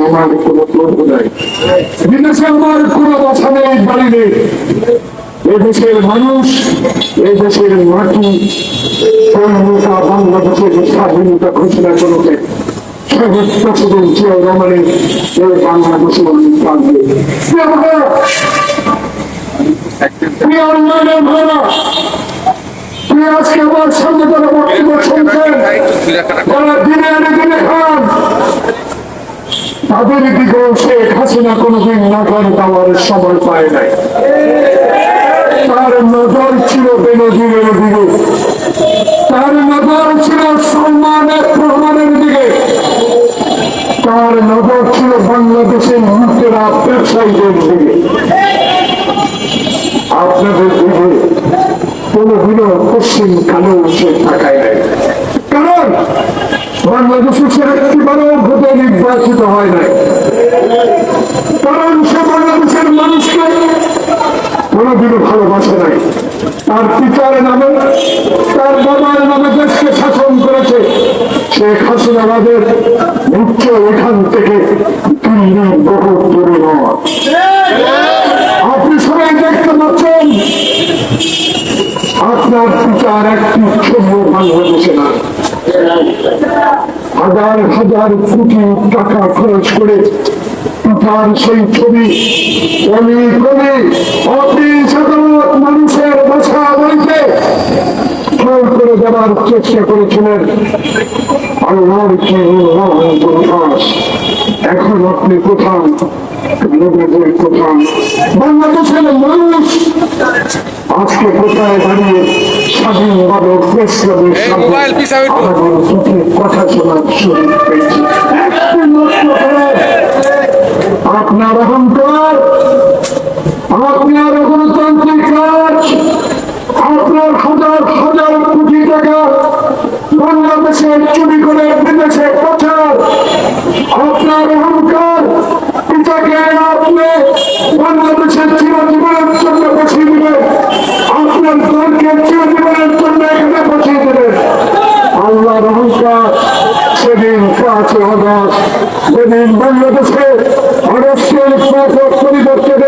আমার কোনো বন্ধু নাই বাড়ি এদেশের মানুষ এদেশের মাটি স্বাধীনতা বাংলাদেশের স্বাধীনতা ঘোষণা করেছে প্রেসিডেন্ট আজকে আমার সামনে যারা দিনে আনে দিনে তাদের দিকেও শেখ হাসিনা কোনোদিন নজর দেওয়ার সময় পায় নাই। তার নজর ছিল বেনজিরের দিকে। তার নজর ছিল সম্মানের প্রমাণের দিকে। তার নজর ছিল বাংলাদেশের মুখেরা ব্যবসায়ীদের দিকে। আপনাদের দিকে কোনোদিনও পশ্চিম কালো সে থাকায় নাই। বাংলাদেশে সে একটি ভোটে নির্বাচিত হয় নাই। কারণ সে বাংলাদেশের মানুষকে কোনোদিনও ভালোবাসে নাই। তার পিতার নামে, তার বাবার নামে দেশকে শাসন করেছে। শেখ হাসিনাবাদের মুখ্য এখান থেকে দিল্লি বহু দূরে আপনি সবাই দেখতে পাচ্ছেন, আপনার পিতার একটি ছবি বাংলাদেশে না। হাজার হাজার কোটি টাকা খরচ করে পিতার সেই ছবি কমি কমি মানুষের বাসা বাড়িতে করে দেওয়ার চেষ্টা করেছিলেন। আল্লাহর এখন আপনি কোথায়? বাংলাদেশের মানুষ আজকে কোথায় দাঁড়িয়ে স্বাধীনভাবে প্রেসক্লাবের সামনে মোবাইল পিছাও একটু। আমাদের মুখে কথা শোনার সুযোগ পেয়েছি। একটি মাত্র কারণ, আপনার অহংকার আপনার গণতান্ত্রিক কাজ আপনার হাজার হাজার কোটি টাকা বাংলাদেশে চুরি করে সেদিন পাঁচ আগস্ট সেদিন বাংলাদেশে আরস্যের পরিবর্তন